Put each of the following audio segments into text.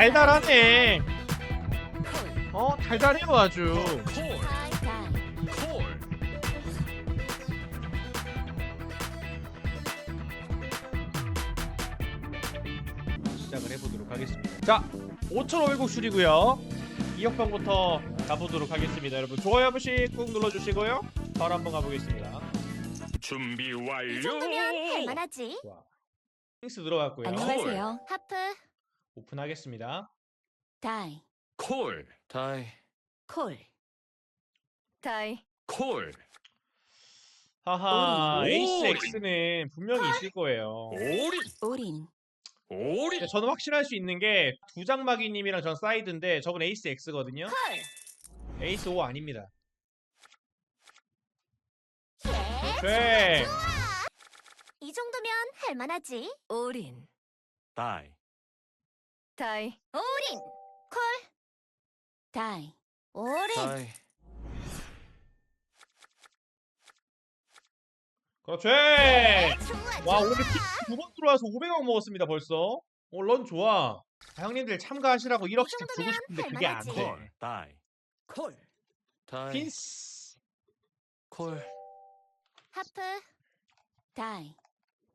달달하네. 어 달달해요 아주. 시작을 해보도록 하겠습니다. 자, 5,500국 줄이고요. 2역방부터 가보도록 하겠습니다. 여러분 좋아요 한 번씩 꾹 눌러주시고요. 바로 한번 가보겠습니다. 준비 이 완료. 정도면 할만하지 좋아. 킹스 들어갔고요. 안녕하세요 하프 오픈하겠습니다. 다이. 콜, 다이. 콜. 다이. 콜, 하하, 오리. 에이스 X는 분명히 있을 거예요. 오리, 올인 오리. 근데 저는 확신할 수 있는 게 두 장마기님이랑 전 사이드인데 저건 에이스 X거든요. 콜. 에이스 O 아닙니다. 예, 네. 이. 정도면 할만하지. 올인 다이 다이 올인. 콜. 다이 올인. 다이 그렇지. 좋아 와 오늘 두번 들어와서 500원 먹었습니다 벌써. 어, 런 좋아. 아, 형님들 참가하시라고 1억씩 주고 정도면 싶은데 그게 안 할만하지. 돼. 콜 다이 콜. 다이 핀스. 콜. 하프. 다이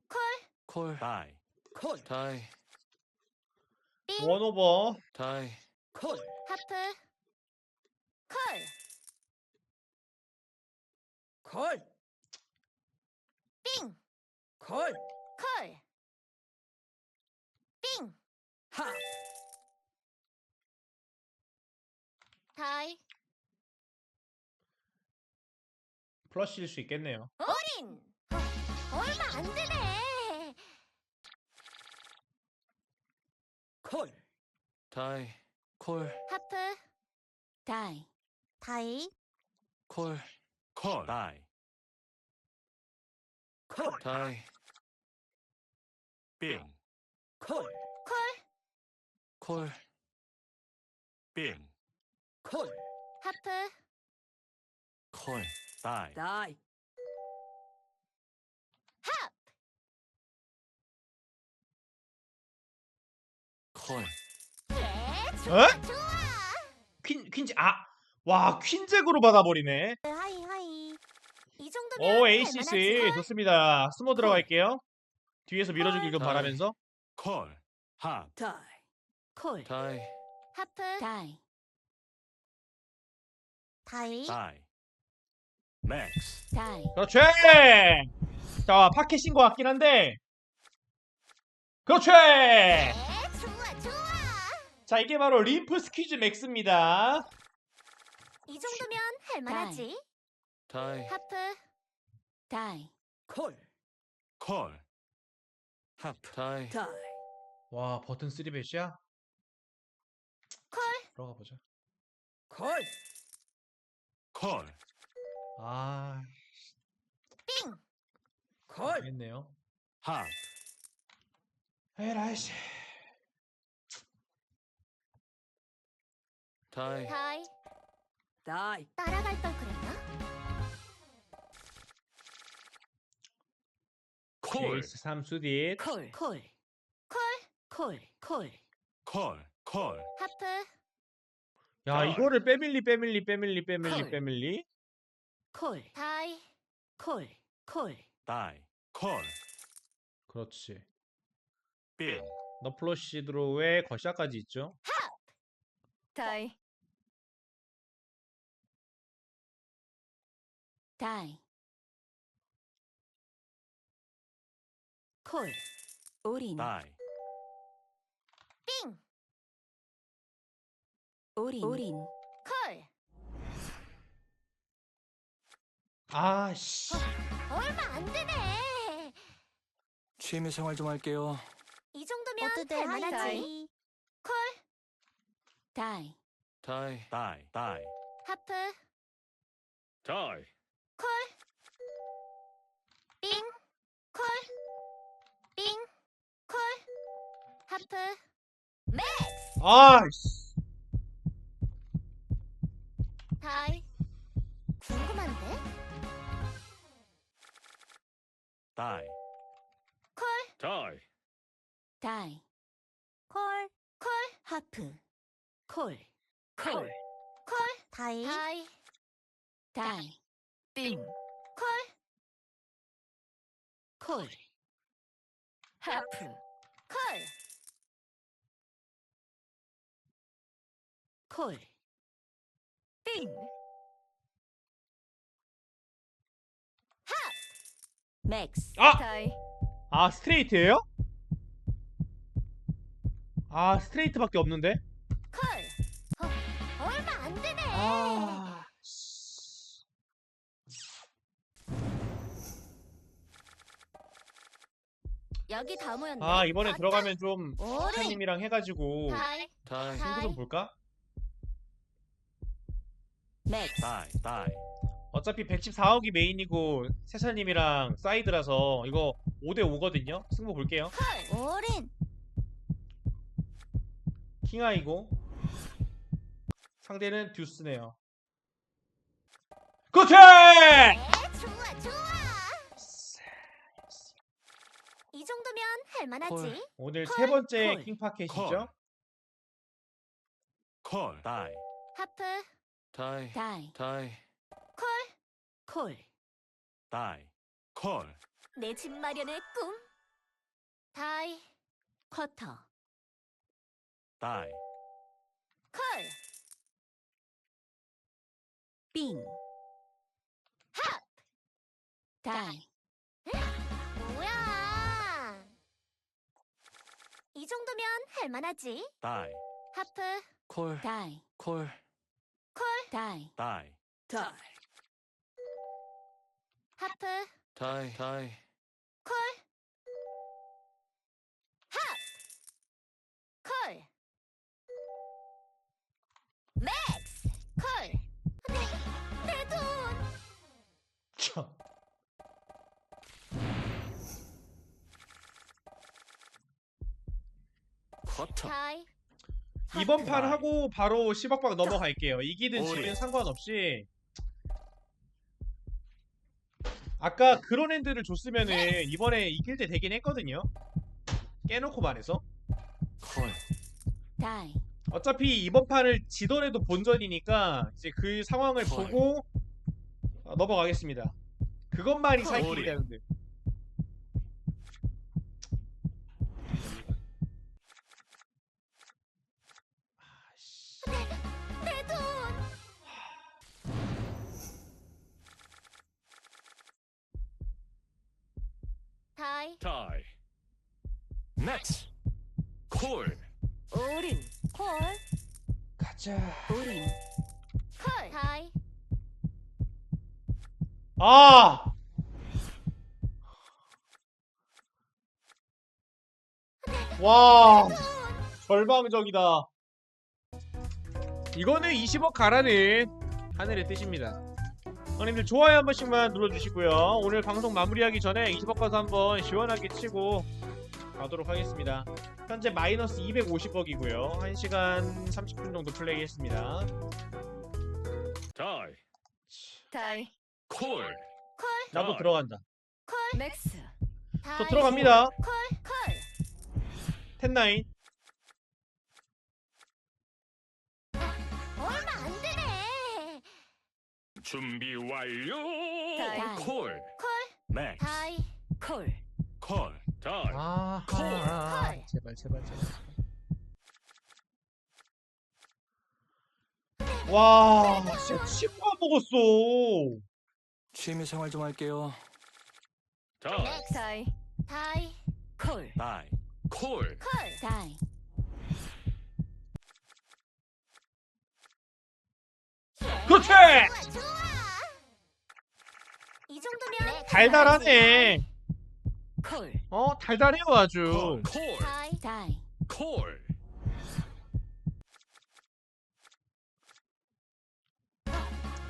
콜. 콜. 다이 콜. 다이 빙 원오버. 다이 콜. 하프. 콜. 콜. 빙 콜. 콜. 빙 하. 다이. 플러시일 수 있겠네요. 올인. 얼마 안 되네 콜 다이 콜. 하프 다이. 다이. 콜. 콜, 다이. 콜. 다이. 빙, 콜. 콜. 콜. 빙, 콜. 하프. 콜. 다이. 다이. 합콜 좋아 어? 퀸 퀸즈 아. 와 퀸잭으로 받아버리네. 하이 하이 이 정도면 오 에이시스 할만하지? 좋습니다. 스모 들어갈게요. 뒤에서 밀어주길 좀 콜. 바라면서. 콜, 합, 다이 콜 다이 하프 다이 다이 다이 맥스, 다이 그렇지. 자 파켓인 것 같긴 한데. 그렇지. 네 자 이게 바로 림프 스퀴즈 맥스입니다. 이 정도면 할만하지. 다이. 하프. 다이. 콜. 콜, 하프. 다이. 다이. 와 버튼 3배시야? 콜. 들어가 보자. 콜. 콜, 아 빙. 콜. 알겠네요. 합, 에라이씨. 다이. 다이. 다이. 따라갈 걸 그랬나? 콜, 에이스 3수딧. 콜. 콜. 콜? 콜. 콜. 콜, 콜, 하프. 야 콜. 이거를 빼밀리 빼밀리 빼밀리 빼밀리 콜. 빼밀리. 콜. 다이. 콜 콜. 다이. 콜, 그렇지. 빙, 너 플러시 드로우에 거샤까지 있죠. 다이 다이 콜 올인 다이 빙 올인. 올인 콜. 아씨. 얼마 안 되네. 취미 생활 좀 할게요. 이 정도면 할만하지 콜 다이 다이 다이 다이 하프. 다이, 콜. 빙, 콜, 빙, 콜, 하프, 맥스, 아씨. 다이. 궁금한데? 다이. 콜, 다이, 다이. 콜, 콜, 하프. 콜. 콜. 콜, 다이, 다이, 다이 빙 콜, 콜 하프 콜, 콜 빙. 맥스 아! 아 스트레이트예요? 아 스트레이트밖에 없는데? 콜. 어, 얼마 안 되네. 아 여기 다 모였네. 아 이번에 어떤 들어가면 좀 오리, 사장님이랑 해가지고 다이, 다이. 친구 좀 볼까? 맥스 다이 다이. 어차피 114억이 메인이고 세살님이랑 사이드라서 이거 5대 5거든요? 승부 볼게요. 킹아이고. 상대는 듀스네요. 고트! 정도면 할만하지. 콜. 오늘 콜, 세 번째 콜, 킹파켓이죠? 콜. 다이. 하프, 다이. 다이. 다이. 콜, 콜. 다이. 콜. 내 집 마련의 꿈. 다이, 쿼터. 다이. 콜, 빙. 하, 다이 정도면 할만하지. 다이. 하프, 콜. 다이. 콜. 콜, 다이. 다이. 다이. 하프, 다이. 다이. 콜, 다이, 이번 판. 하고 바로 10억박 넘어갈게요 이기든 오리. 지든 상관없이 아까 그런 핸드를 줬으면은 이번에 이길 때 되긴 했거든요 깨놓고 말해서 콜 어차피 이번 판을 지더라도 본전이니까 이제 그 상황을 헐. 보고 어, 넘어가겠습니다. 그것만이 헐. 사이클이다 근데. 다이 넥스 콜 올인 콜, 가자. 콜, 다이, 아! 와, 절망적이다. 이거는 20억 가라는 하늘의 뜻입니다. 형님들 좋아요 한 번씩만 눌러주시고요. 오늘 방송 마무리하기 전에 20억 가서 한번 시원하게 치고 가도록 하겠습니다. 현재 마이너스 250억이고요. 1시간 30분 정도 플레이했습니다. 다이 다이 콜 콜, 나도 자. 들어간다. 콜, 맥스 다이, 저 들어갑니다. 콜, 콜. 텐나인. 준비 완료. 다이. 콜. 콜, 맥스. 다이, 콜. 콜. 다이. 아, 콜. 제발 제발 제발. 와, 진짜 치과 먹었어. 취미 생활 좀 할게요. 다이. 다이, 콜. 다이. 콜. 콜. 다이 그렇지. 이 정도면 달달하네. 콜 어, 달달해요 아주. 콜 다이, 다이 콜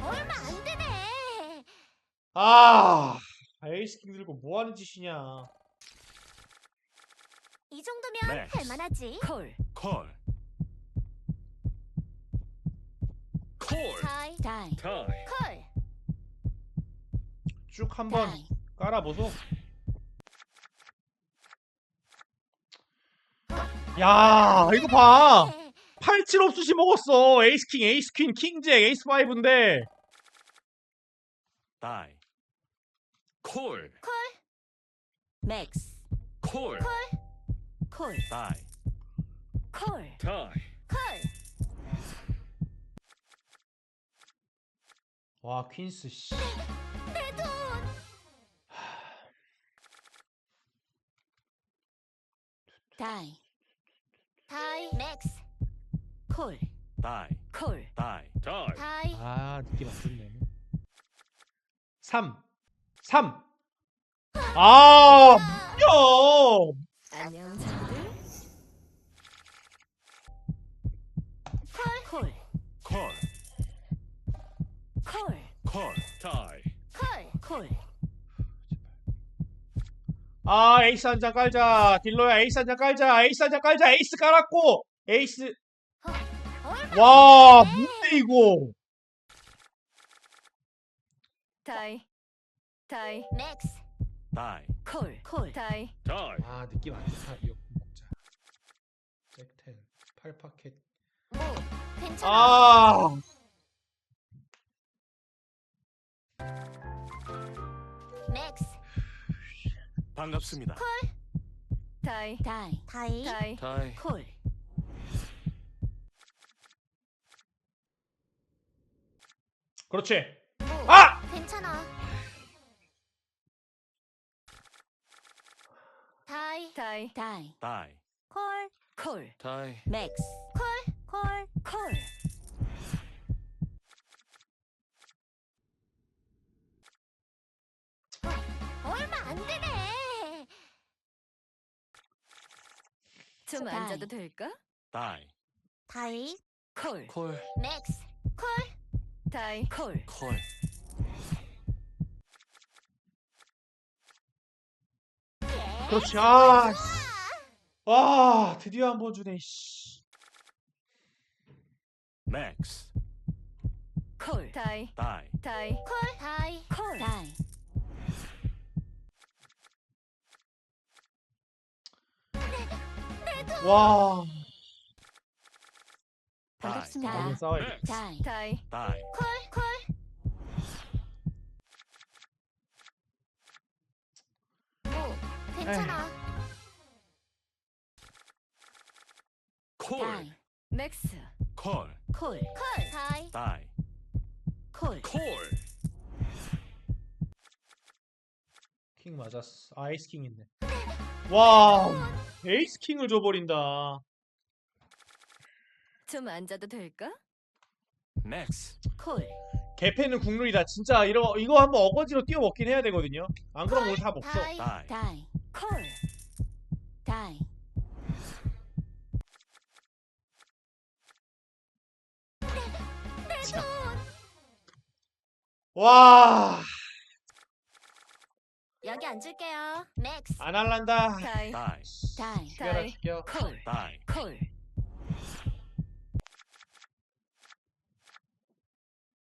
얼마 안 되네. 아, 에이스킹 들고 뭐 하는 짓이냐. 이 정도면 맥스. 할만하지. 콜 콜 콜. 다이 다이. 콜. 쭉 한번 다이. 깔아보소. 야 이거 봐. 87 없으시 먹었어. 에이스 킹 에이스 퀸 킹잭 에이스 5인데. 다이. 콜. 맥스. 콜. 콜. 다이. 콜. 다이. 콜. 와 퀸스 씨. 내 돈. 다이. 다이. 맥스. 콜. 다이. 콜. 다이. 다이. 다이. 아 느낌 안 좋네. 3 3 아, 안녕 친구들. 콜. 콜. 콜 콜 다이. 콜. 콜 아 에이스 한 장 깔자. 딜러야 에이스 한 장 깔자. 에이스 한 장 깔자. 에이스 깔았고. 에이스. 얼마? 와 뭔데 이거? 다이. 다이. 맥스. 다이. 콜콜 다이. 다이. 아 느낌 안 좋다. 먹자. 잭텐 8파켓. 뭐 괜찮아. 아 맥스. 반갑습니다. 다이. 다이. 다이. 다이. 다이. 콜. 그렇지. 뭐 아! 괜찮아. 다이. 다이. 다이. 다이. 콜. 콜 다이. 맥스 좀. 앉아도 될까? 다이 다이. 콜 콜 맥스. 콜. 다이 콜 콜 그렇지 아 씨. 와 드디어 한 번 주네 씨 맥스 콜 다이 다이 다이 콜. 다이. 콜 다이 와 반갑습니다. 싸워야 맥스. 다이. 다이 다이 콜. 콜. 뭐 괜찮아. 콜 다이. 맥스 콜 콜 콜. 다이. 다이 콜 콜. 킹 맞았어 아 에이스 킹 있네 와 에이스 킹을 줘버린다. 좀 앉아도 될까? 맥스 콜. 개패는 국룰이다. 진짜 이러, 이거 한번 어거지로 뛰어 먹긴 해야 되거든요. 안 그러면 없어 다이. 다이 다이. 콜. 다이. 와 여기 앉을게요. 맥스. 안 할란다. 다이. 다이. 다이. 죽여라 다이 죽여 콜. 다이. 콜.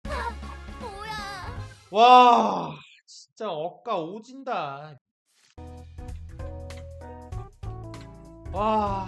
뭐야? 와 진짜 억까 오진다. 와